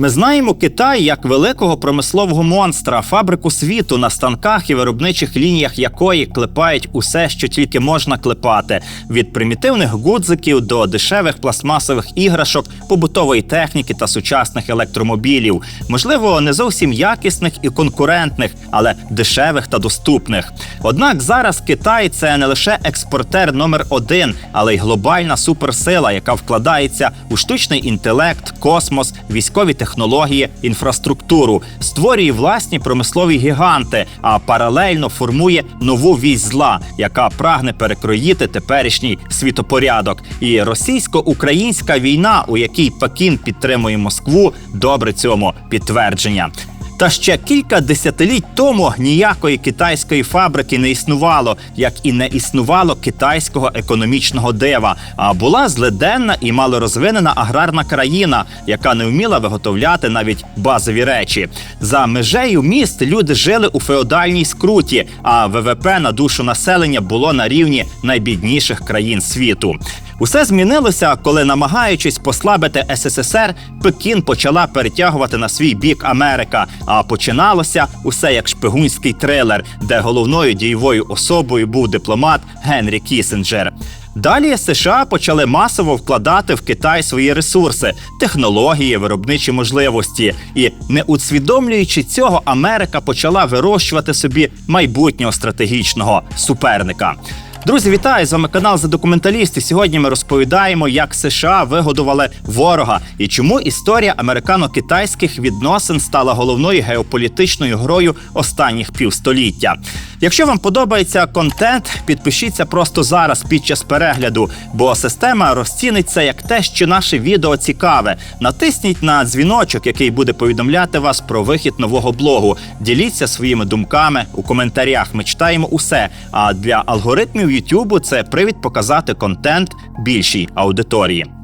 Ми знаємо Китай як великого промислового монстра, фабрику світу на станках і виробничих лініях якої клепають усе, що тільки можна клепати: від примітивних гудзиків до дешевих пластмасових іграшок, побутової техніки та сучасних електромобілів. Можливо, не зовсім якісних і конкурентних, але дешевих та доступних. Однак зараз Китай це не лише експортер номер один, але й глобальна суперсила, яка вкладається у штучний інтелект, космос, військові технології, інфраструктуру, створює власні промислові гіганти, а паралельно формує нову вісь зла, яка прагне перекроїти теперішній світопорядок. І російсько-українська війна, у якій Пекін підтримує Москву, добре цьому підтвердження. Та ще кілька десятиліть тому ніякої китайської фабрики не існувало, як і не існувало китайського економічного дива. А була злиденна і малорозвинена аграрна країна, яка не вміла виготовляти навіть базові речі. За межею міст люди жили у феодальній скруті, а ВВП на душу населення було на рівні найбідніших країн світу. Усе змінилося, коли, намагаючись послабити СССР, Пекін почала перетягувати на свій бік Америка. А починалося усе як шпигунський трилер, де головною дієвою особою був дипломат Генрі Кісінджер. Далі США почали масово вкладати в Китай свої ресурси, технології, виробничі можливості. І не усвідомлюючи цього, Америка почала вирощувати собі майбутнього стратегічного суперника. Друзі, вітаю! З вами канал за документалісти. Сьогодні ми розповідаємо, як США вигодували ворога і чому історія американо-китайських відносин стала головною геополітичною грою останніх півстоліття. Якщо вам подобається контент, підпишіться просто зараз під час перегляду, бо система розцінить як те, що наше відео цікаве. Натисніть на дзвіночок, який буде повідомляти вас про вихід нового блогу. Діліться своїми думками у коментарях. Ми читаємо усе. А для алгоритмів YouTube це привід показати контент більшій аудиторії.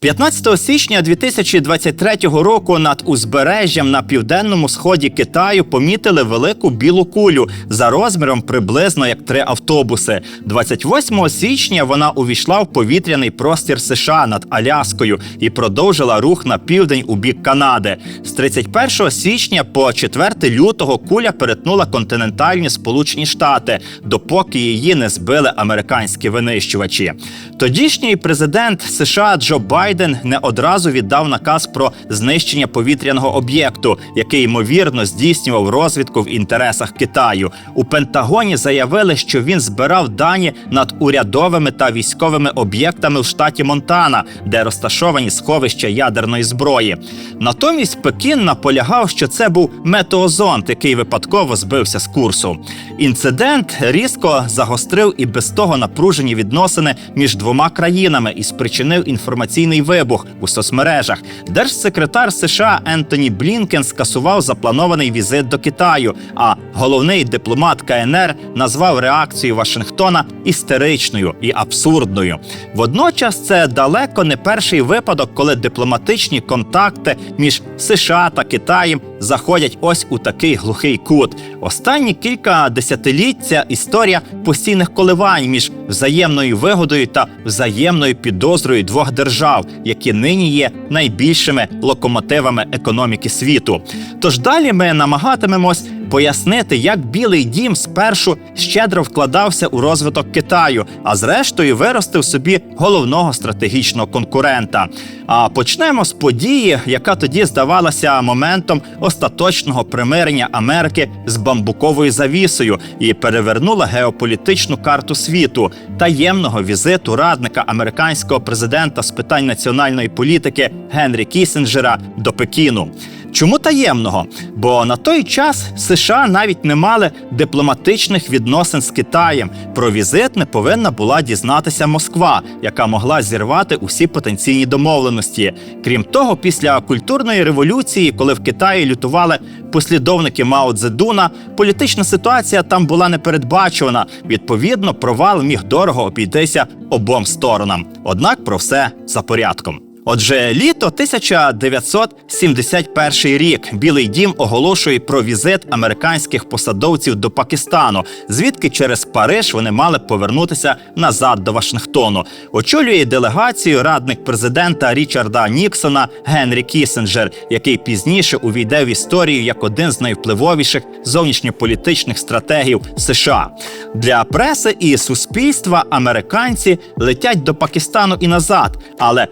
15 січня 2023 року над узбережжям на південному сході Китаю помітили велику білу кулю за розміром приблизно як три автобуси. 28 січня вона увійшла в повітряний простір США над Аляскою і продовжила рух на південь у бік Канади. З 31 січня по 4 лютого куля перетнула континентальні Сполучені Штати, допоки її не збили американські винищувачі. Тодішній президент США Джо Байден Байден не одразу віддав наказ про знищення повітряного об'єкту, який ймовірно здійснював розвідку в інтересах Китаю. У Пентагоні заявили, що він збирав дані над урядовими та військовими об'єктами в штаті Монтана, де розташовані сховища ядерної зброї. Натомість Пекін наполягав, що це був метеозонд, який випадково збився з курсу. Інцидент різко загострив і без того напружені відносини між двома країнами і спричинив інформаційний вибух у соцмережах. Держсекретар США Ентоні Блінкен скасував запланований візит до Китаю. А головний дипломат КНР назвав реакцію Вашингтона істеричною і абсурдною. Водночас це далеко не перший випадок, коли дипломатичні контакти між США та Китаєм заходять ось у такий глухий кут. Останні кілька десятиліть ця історія постійних коливань між взаємною вигодою та взаємною підозрою двох держав, які нині є найбільшими локомотивами економіки світу. Тож далі ми намагатимемось пояснити, як Білий Дім спершу щедро вкладався у розвиток Китаю, а зрештою виростив собі головного стратегічного конкурента. А почнемо з події, яка тоді здавалася моментом остаточного примирення Америки з бамбуковою завісою і перевернула геополітичну карту світу таємного візиту радника американського президента з питань національної політики Генрі Кісінджера до Пекіну. Чому таємного? Бо на той час США навіть не мали дипломатичних відносин з Китаєм. Про візит не повинна була дізнатися Москва, яка могла зірвати усі потенційні домовленості. Крім того, після культурної революції, коли в Китаї лютували послідовники Мао Цзедуна, політична ситуація там була непередбачувана. Відповідно, провал міг дорого обійтися обом сторонам. Однак про все за порядком. Отже, літо 1971 рік Білий Дім оголошує про візит американських посадовців до Пакистану, звідки через Париж вони мали повернутися назад до Вашингтону. Очолює делегацію радник президента Річарда Ніксона Генрі Кісінджер, який пізніше увійде в історію як один з найвпливовіших зовнішньополітичних стратегів США. Для преси і суспільства американці летять до Пакистану і назад, але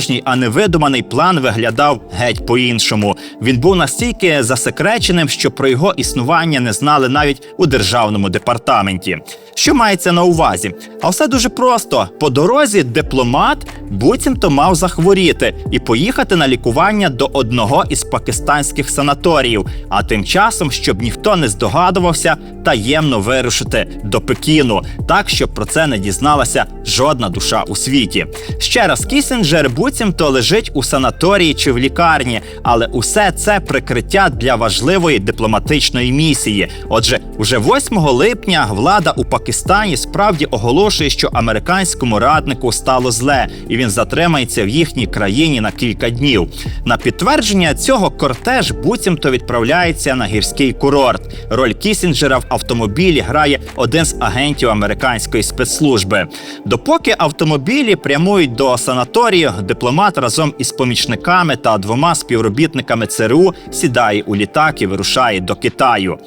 справжній, а не видуманий план виглядав геть по-іншому. Він був настільки засекреченим, що про його існування не знали навіть у державному департаменті. Що мається на увазі? А все дуже просто: по дорозі дипломат буцімто мав захворіти і поїхати на лікування до одного із пакистанських санаторіїв. А тим часом, щоб ніхто не здогадувався, таємно вирушити до Пекіну, так щоб про це не дізналася жодна душа у світі. Ще раз Кісінджер буцімто лежить у санаторії чи в лікарні, але усе це прикриття для важливої дипломатичної місії. Отже, уже 8 липня влада у Пакистані справді оголошує, що американському раднику стало зле, і він затримається в їхній країні на кілька днів. На підтвердження цього кортеж буцімто відправляється на гірський курорт. Роль Кісінджера в автомобілі грає один з агентів американської спецслужби. Допоки автомобілі прямують до санаторію, дипломат разом із помічниками та двома співробітниками ЦРУ сідає у літак і вирушає до Китаю.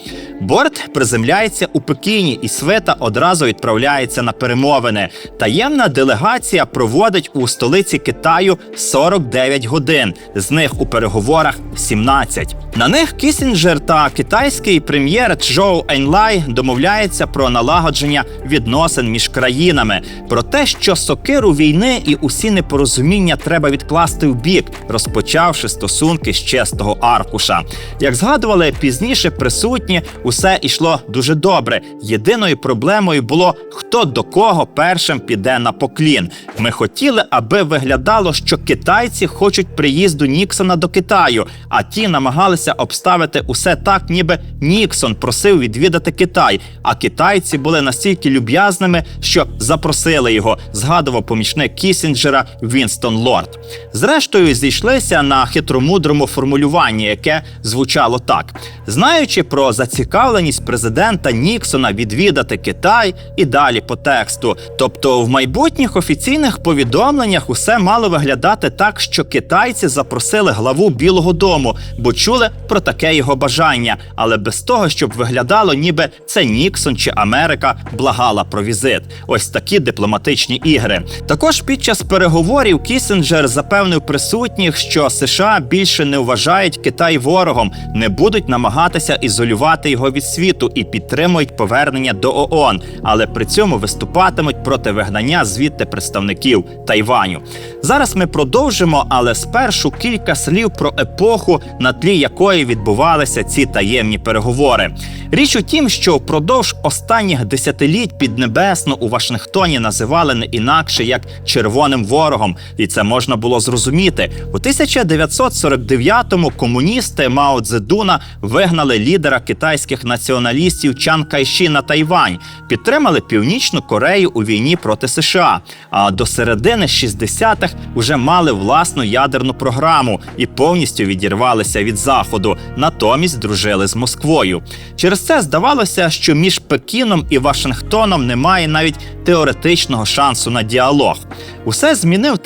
Борт приземляється у Пекіні, і свита одразу відправляється на перемовини. Таємна делегація проводить у столиці Китаю 49 годин. З них у переговорах 17. На них Кісінджер та китайський прем'єр Чжоу Енлай домовляються про налагодження відносин між країнами, про те, що сокиру війни і усі непорозуміння треба відкласти в бік, розпочавши стосунки з чистого аркуша. Як згадували пізніше присутні, усе йшло дуже добре. Єдиною проблемою було хто до кого першим піде на поклін. Ми хотіли, аби виглядало, що китайці хочуть приїзду Ніксона до Китаю, а ті намагалися обставити усе так, ніби Ніксон просив відвідати Китай. А китайці були настільки люб'язними, що запросили його. Згадував помічник Кісінджера Вінстон Лорд. Зрештою, зійшлися на хитромудрому формулюванні, яке звучало так: знаючи про зацікавленість президента Ніксона відвідати Китай і далі по тексту. Тобто, в майбутніх офіційних повідомленнях усе мало виглядати так, що китайці запросили главу Білого Дому, бо чули про таке його бажання, але без того, щоб виглядало, ніби це Ніксон чи Америка благала про візит. Ось такі дипломатичні ігри. Також під час переговорів Кісінджер запевнив присутніх, що США більше не вважають Китай ворогом, не будуть намагатися ізолювати його від світу і підтримують повернення до ООН, але при цьому виступатимуть проти вигнання звідти представників Тайваню. Зараз ми продовжимо, але спершу кілька слів про епоху, на тлі якої відбувалися ці таємні переговори. Річ у тім, що впродовж останніх десятиліть піднебесно у Вашингтоні називали не інакше як червоним ворогом, і це можна було зрозуміти. У 1949-му комуністи Мао Цзедуна вигнали лідера китайських націоналістів Чан Кайші на Тайвань, підтримали Північну Корею у війні проти США. А до середини 60-х уже мали власну ядерну програму і повністю відірвалися від заходу, натомість дружили з Москвою. Через це здавалося, що між Пекіном і Вашингтоном немає навіть теоретичного шансу на діалог. Усе змінив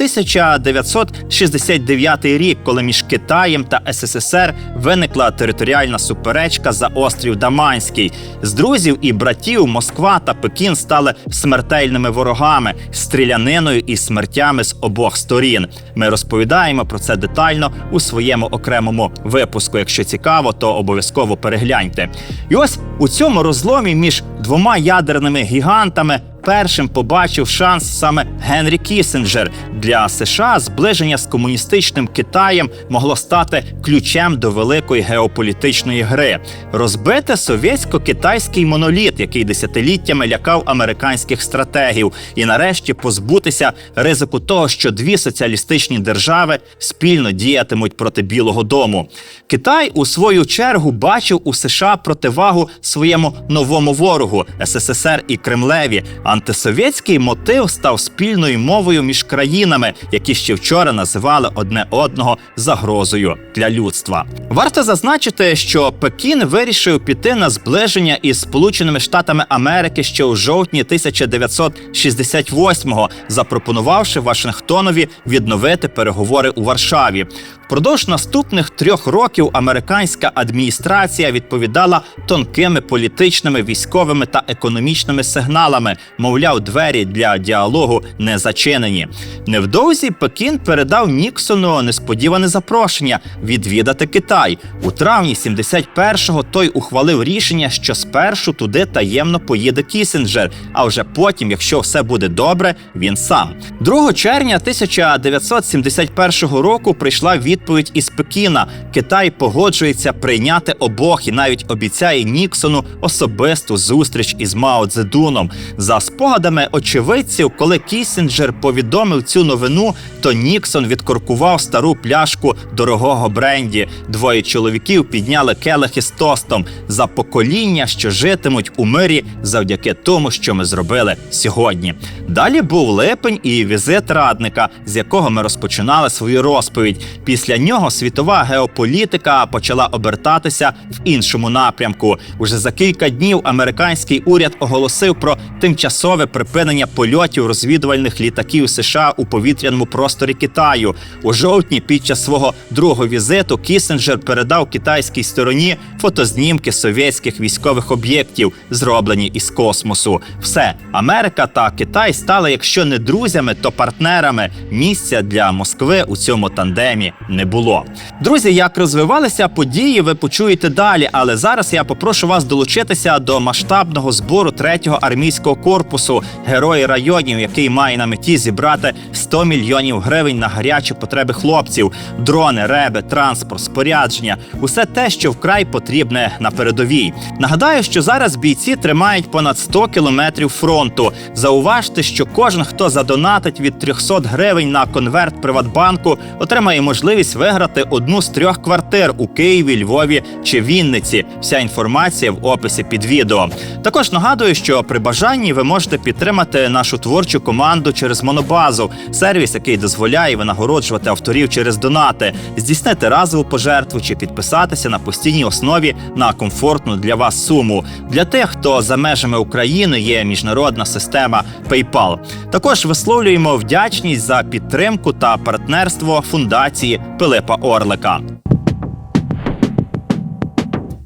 1969 рік, коли між Китаєм та СССР виникла територіальна суперечка за острів Даманський. З друзів і братів Москва та Пекін стали смертельними ворогами, стріляниною і смертями з обох сторін. Ми розповідаємо про це детально у своєму окремому випуску. Якщо цікаво, то обов'язково перегляньте. І ось у цьому розломі між двома ядерними гігантами. Першим побачив шанс саме Генрі Кісінджер для США. Зближення з комуністичним Китаєм могло стати ключем до великої геополітичної гри, розбити совєтсько-китайський моноліт, який десятиліттями лякав американських стратегів, і нарешті позбутися ризику того, що дві соціалістичні держави спільно діятимуть проти Білого Дому. Китай у свою чергу бачив у США противагу своєму новому ворогу СССР і Кремлеві. А Антисовєтський мотив став спільною мовою між країнами, які ще вчора називали одне одного загрозою для людства. Варто зазначити, що Пекін вирішив піти на зближення із Сполученими Штатами Америки ще у жовтні 1968-го, запропонувавши Вашингтонові відновити переговори у Варшаві. Впродовж наступних трьох років американська адміністрація відповідала тонкими політичними, військовими та економічними сигналами. Мовляв, двері для діалогу не зачинені. Невдовзі Пекін передав Ніксону несподіване запрошення відвідати Китай. У травні 71-го той ухвалив рішення, що спершу туди таємно поїде Кісінджер, а вже потім, якщо все буде добре, він сам. 2 червня 1971 року прийшла відповідь із Пекіна. Китай погоджується прийняти обох і навіть обіцяє Ніксону особисту зустріч із Мао Цзедуном. За спогадами очевидців, коли Кісінджер повідомив цю новину, то Ніксон відкоркував стару пляшку дорогого бренді. Двоє чоловіків підняли келихи з тостом за покоління, що житимуть у мирі завдяки тому, що ми зробили сьогодні. Далі був липень і візит радника, з якого ми розпочинали свою розповідь. Після нього світова геополітика почала обертатися в іншому напрямку. Уже за кілька днів американський уряд оголосив про тимчасове припинення польотів розвідувальних літаків США у повітряному просторі Китаю. У жовтні під час свого другого візиту Кісінджер передав китайській стороні фотознімки совєтських військових об'єктів, зроблені із космосу. Все, Америка та Китай стали, якщо не друзями, то партнерами. Місця для Москви у цьому тандемі не було. Друзі, як розвивалися події, ви почуєте далі. Але зараз я попрошу вас долучитися до масштабного збору третього армійського корпусу Герої районів, який має на меті зібрати 100 мільйонів гривень на гарячі потреби хлопців, дрони, реби, транспорт, спорядження усе те, що вкрай потрібне на передовій. Нагадаю, що зараз бійці тримають понад 100 кілометрів фронту. Зауважте, що кожен, хто задонатить від 300 гривень на конверт Приватбанку, отримає можливість виграти одну з трьох квартир у Києві, Львові чи Вінниці. Вся інформація в описі під відео. Також нагадую, що при бажанні ви можете підтримати нашу творчу команду через Монобазу, сервіс, який дозволяє винагороджувати авторів через донати, здійснити разову пожертву чи підписатися на постійній основі на комфортну для вас суму. Для тих, хто за межами України є міжнародна система PayPal. Також висловлюємо вдячність за підтримку та партнерство фундації Пилипа Орлика.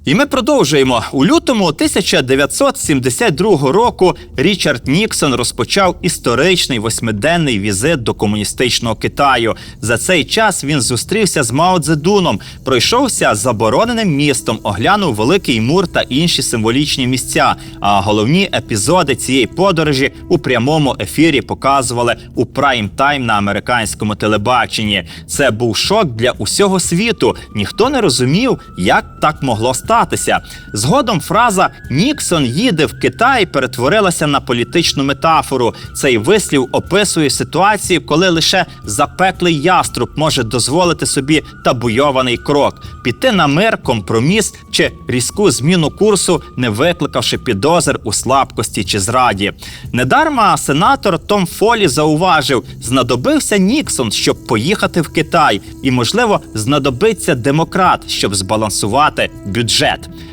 І ми продовжуємо у лютому 1972 року. Річард Ніксон розпочав історичний восьмиденний візит до комуністичного Китаю. За цей час він зустрівся з Мао Цзедуном, пройшовся забороненим містом, оглянув Великий Мур та інші символічні місця. А головні епізоди цієї подорожі у прямому ефірі показували у прайм тайм на американському телебаченні. Це був шок для усього світу. Ніхто не розумів, як так могло статися. Згодом фраза Ніксон їде в Китай перетворилася на політичну метафору. Цей вислів описує ситуацію, коли лише запеклий яструб може дозволити собі табуйований крок, піти на мир, компроміс чи різку зміну курсу, не викликавши підозр у слабкості чи зраді. Недарма сенатор Том Фолі зауважив, знадобився Ніксон, щоб поїхати в Китай, і, можливо, знадобиться демократ, щоб збалансувати бюджет.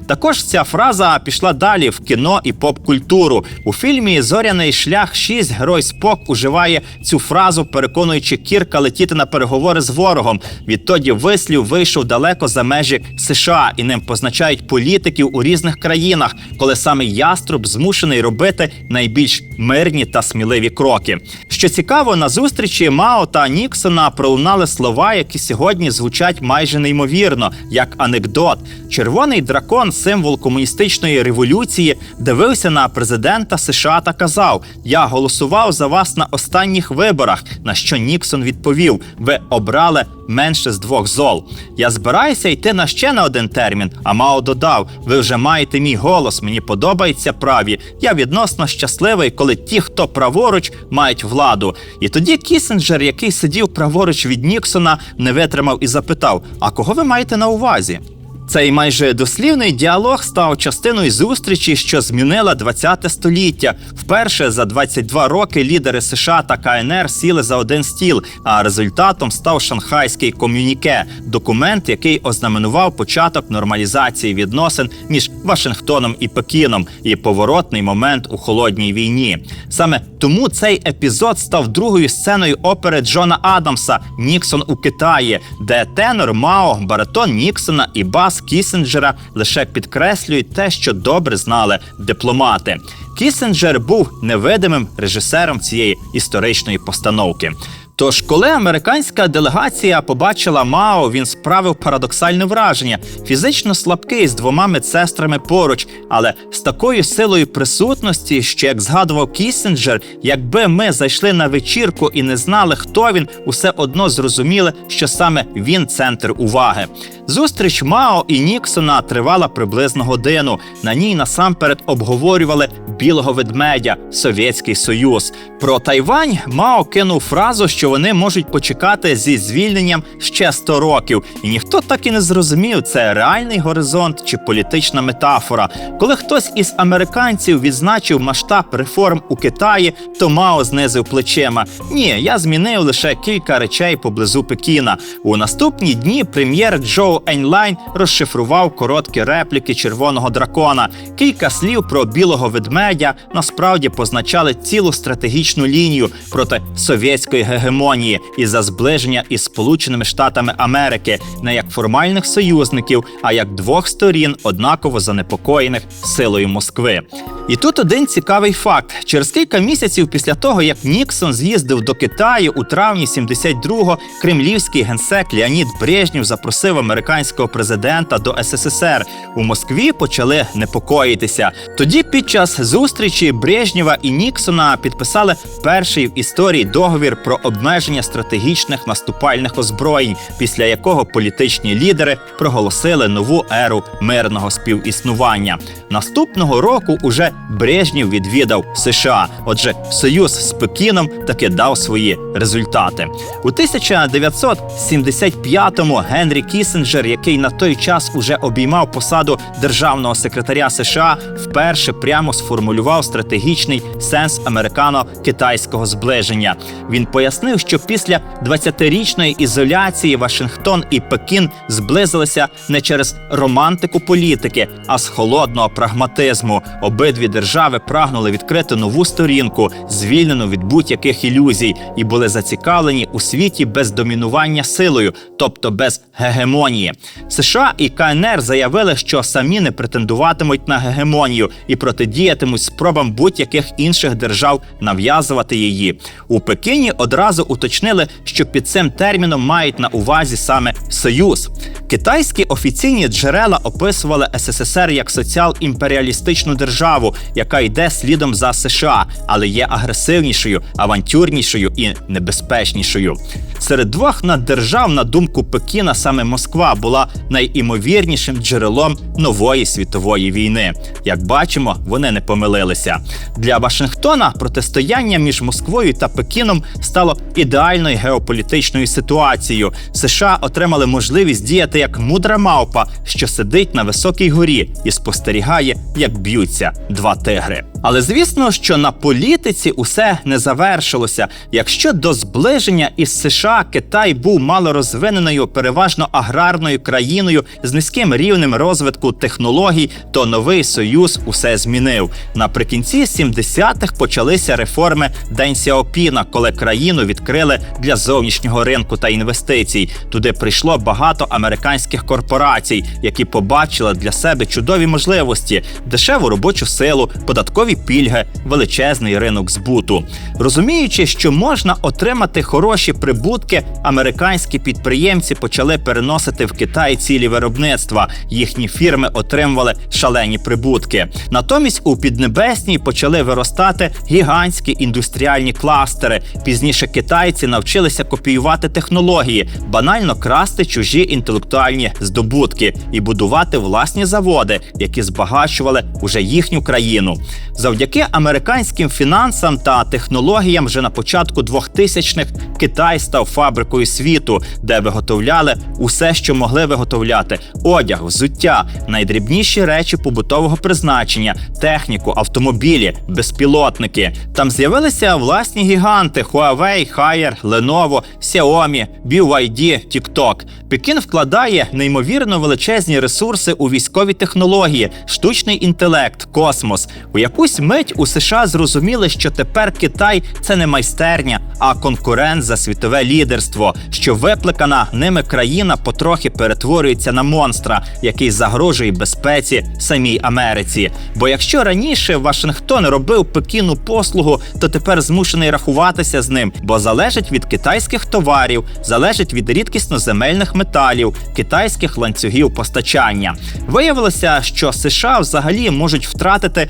Також ця фраза пішла далі в кіно і поп-культуру. У фільмі Зоряний шлях 6 герой Спок уживає цю фразу, переконуючи Кірка летіти на переговори з ворогом. Відтоді вислів вийшов далеко за межі США і ним позначають політиків у різних країнах, коли саме яструб змушений робити найбільш мирні та сміливі кроки. Що цікаво, на зустрічі Мао та Ніксона пролунали слова, які сьогодні звучать майже неймовірно, як анекдот. Червоний дракон, символ комуністичної революції, дивився на президента США та казав: Я голосував за вас на останніх виборах. На що Ніксон відповів: Ви обрали менше з двох зол. Я збираюся йти на ще на один термін. А Мао додав: Ви вже маєте мій голос. Мені подобається праві. Я відносно щасливий, коли ті, хто праворуч, мають владу. І тоді Кісінджер, який сидів праворуч від Ніксона, не витримав і запитав: А кого ви маєте на увазі? Цей майже дослівний діалог став частиною зустрічі, що змінила 20-те століття. Вперше за 22 роки лідери США та КНР сіли за один стіл. А результатом став шанхайський ком'юніке документ, який ознаменував початок нормалізації відносин між Вашингтоном і Пекіном і поворотний момент у холодній війні. Саме тому цей епізод став другою сценою опери Джона Адамса Ніксон у Китаї, де тенор Мао, баритон Ніксона і бас Кісінджера лише підкреслюють те, що добре знали дипломати. Кісінджер був невидимим режисером цієї історичної постановки. Тож, коли американська делегація побачила Мао, він справив парадоксальне враження: фізично слабкий з двома медсестрами поруч, але з такою силою присутності, що як згадував Кісінджер, якби ми зайшли на вечірку і не знали, хто він, усе одно зрозуміли, що саме він центр уваги. Зустріч Мао і Ніксона тривала приблизно годину. На ній насамперед обговорювали білого ведмедя Совєтський Союз. Про Тайвань Мао кинув фразу, що вони можуть почекати зі звільненням ще 100 років, і ніхто так і не зрозумів, це реальний горизонт чи політична метафора. Коли хтось із американців відзначив масштаб реформ у Китаї, то Мао знизив плечима. Ні, я змінив лише кілька речей поблизу Пекіна. У наступні дні прем'єр Джоу Еньлайн розшифрував короткі репліки червоного дракона. Кілька слів про білого ведмедя насправді позначали цілу стратегічну лінію проти совєтської гегемонії і за зближення із Сполученими Штатами Америки не як формальних союзників, а як двох сторін, однаково занепокоєних силою Москви. І тут один цікавий факт: через кілька місяців після того, як Ніксон з'їздив до Китаю у травні 72-го, кремлівський генсек Леонід Брежнєв запросив американського президента до СССР. У Москві почали непокоїтися. Тоді, під час зустрічі Брежнєва і Ніксона підписали перший в історії договір про обмеження стратегічних наступальних озброєнь, після якого політичні лідери проголосили нову еру мирного співіснування. Наступного року уже Брежнєв відвідав США. Отже, союз з Пекіном таки дав свої результати. У 1975-му Генрі Кісінджер, який на той час уже обіймав посаду державного секретаря США, вперше прямо сформулював стратегічний сенс американо-китайського зближення. Він пояснив, що після 20-річної ізоляції Вашингтон і Пекін зблизилися не через романтику політики, а з холодного прагматизму. Обидві держави прагнули відкрити нову сторінку, звільнену від будь-яких ілюзій, і були зацікавлені у світі без домінування силою, тобто без гегемонії. США і КНР заявили, що самі не претендуватимуть на гегемонію і протидіятимуть спробам будь-яких інших держав нав'язувати її. У Пекіні одразу уточнили, що під цим терміном мають на увазі саме союз. Китайські офіційні джерела описували СССР як соціал-імперіалістичну державу, яка йде слідом за США, але є агресивнішою, авантюрнішою і небезпечнішою. Серед двох наддержав, на думку Пекіна, саме Москва була найімовірнішим джерелом нової світової війни. Як бачимо, вони не помилилися. Для Вашингтона протистояння між Москвою та Пекіном стало ідеальною геополітичною ситуацією. США отримали можливість діяти як мудра мавпа, що сидить на високій горі і спостерігає, як б'ються два тигри. Але звісно, що на політиці усе не завершилося. Якщо до зближення із США Китай був малорозвиненою, переважно аграрною країною з низьким рівнем розвитку технологій, то новий союз усе змінив. Наприкінці 70-х почалися реформи День Сяопіна, коли країну відкрили для зовнішнього ринку та інвестицій. Туди прийшло багато американських корпорацій, які побачили для себе чудові можливості, дешеву робочу силу, податкові пільги, величезний ринок збуту. Розуміючи, що можна отримати хороші прибутки, американські підприємці почали переносити в Китай цілі виробництва. Їхні фірми отримували шалені прибутки. Натомість у Піднебесній почали виростати гігантські індустріальні кластери. Пізніше китайці навчилися копіювати технології, банально красти чужі інтелектуальні здобутки і будувати власні заводи, які збагачували уже їхню країну. Завдяки американським фінансам та технологіям вже на початку 2000-х Китай став фабрикою світу, де виготовляли усе, що могли виготовляти: одяг, взуття, найдрібніші речі побутового призначення, техніку, автомобілі, безпілотники. Там з'явилися власні гіганти Huawei, Haier, Lenovo, Xiaomi, BYD, TikTok. Пекін вкладає неймовірно величезні ресурси у військові технології, штучний інтелект, космос. У якусь мить у США зрозуміли, що тепер Китай це не майстерня, а конкурент за світове лідерство, що викликана ними країна потрохи перетворюється на монстра, який загрожує безпеці самій Америці. Бо якщо раніше Вашингтон робив Пекіну послугу, то тепер змушений рахуватися з ним, бо залежить від китайських товарів, залежить від рідкісно-земельних металів, китайських ланцюгів постачання. Виявилося, що США взагалі можуть втратити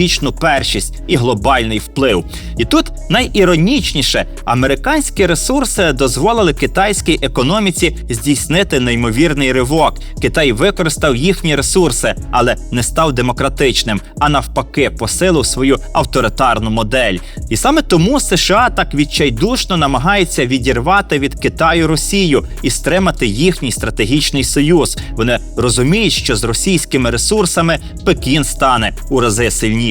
технологічну першість і глобальний вплив. І тут найіронічніше, американські ресурси дозволили китайській економіці здійснити неймовірний ривок. Китай використав їхні ресурси, але не став демократичним, а навпаки, посилив свою авторитарну модель. І саме тому США так відчайдушно намагається відірвати від Китаю Росію і стримати їхній стратегічний союз. Вони розуміють, що з російськими ресурсами Пекін стане у рази сильнішим.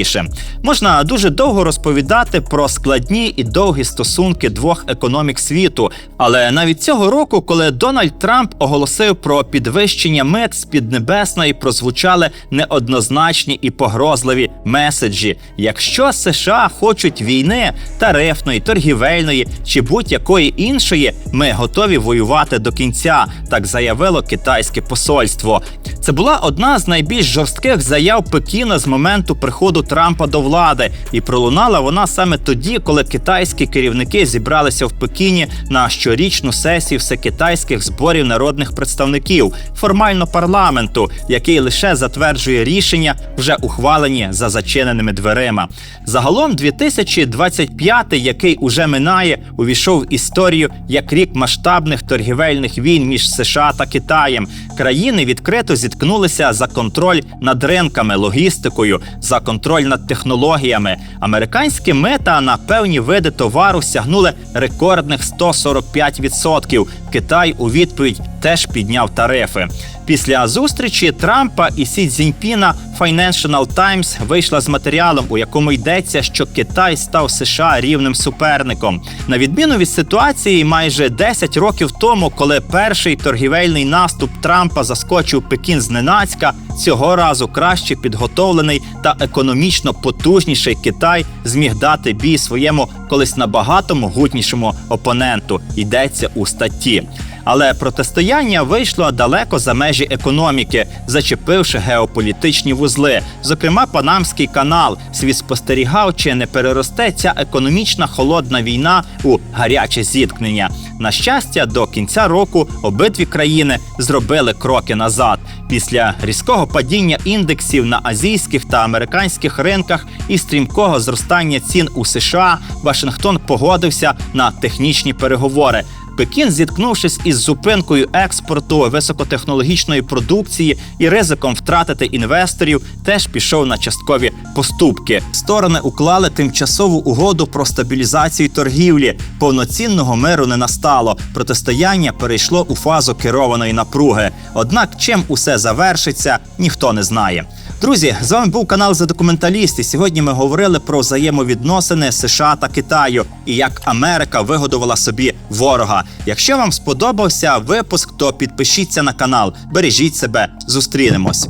Можна дуже довго розповідати про складні і довгі стосунки двох економік світу. Але навіть цього року, коли Дональд Трамп оголосив про підвищення мит з Піднебесної, прозвучали неоднозначні і погрозливі меседжі. Якщо США хочуть війни, тарифної, торгівельної чи будь-якої іншої, ми готові воювати до кінця, так заявило китайське посольство. Це була одна з найбільш жорстких заяв Пекіна з моменту приходу Трампа до влади, і пролунала вона саме тоді, коли китайські керівники зібралися в Пекіні на щорічну сесію всекитайських зборів народних представників, формально парламенту, який лише затверджує рішення, вже ухвалені за зачиненими дверима. Загалом 2025, який уже минає, увійшов в історію як рік масштабних торгівельних війн між США та Китаєм. Країни відкрито зіткнулися за контроль над ринками, логістикою, за контроль над технологіями. Американські мета на певні види товару сягнули рекордних 145%. Китай у відповідь теж підняв тарифи. Після зустрічі Трампа і Сі Цзіньпіна Financial Times вийшла з матеріалом, у якому йдеться, що Китай став США рівним суперником. На відміну від ситуації, майже 10 років тому, коли перший торгівельний наступ Трампа заскочив Пекін зненацька, цього разу краще підготовлений та економічно потужніший Китай зміг дати бій своєму колись набагато могутнішому опоненту. Йдеться у статті. Але протистояння вийшло далеко за межі економіки, зачепивши геополітичні вузли. Зокрема, Панамський канал світ спостерігав, чи не переросте ця економічна холодна війна у гаряче зіткнення. На щастя, до кінця року обидві країни зробили кроки назад. Після різкого падіння індексів на азійських та американських ринках і стрімкого зростання цін у США, Вашингтон погодився на технічні переговори. Пекін, зіткнувшись із зупинкою експорту високотехнологічної продукції і ризиком втратити інвесторів, теж пішов на часткові поступки. Сторони уклали тимчасову угоду про стабілізацію торгівлі. Повноцінного миру не настало. Протистояння перейшло у фазу керованої напруги. Однак, чим усе завершиться, ніхто не знає. Друзі, з вами був канал за документаліст. І сьогодні ми говорили про взаємовідносини США та Китаю і як Америка вигодувала собі ворога. Якщо вам сподобався випуск, то підпишіться на канал, бережіть себе, зустрінемось.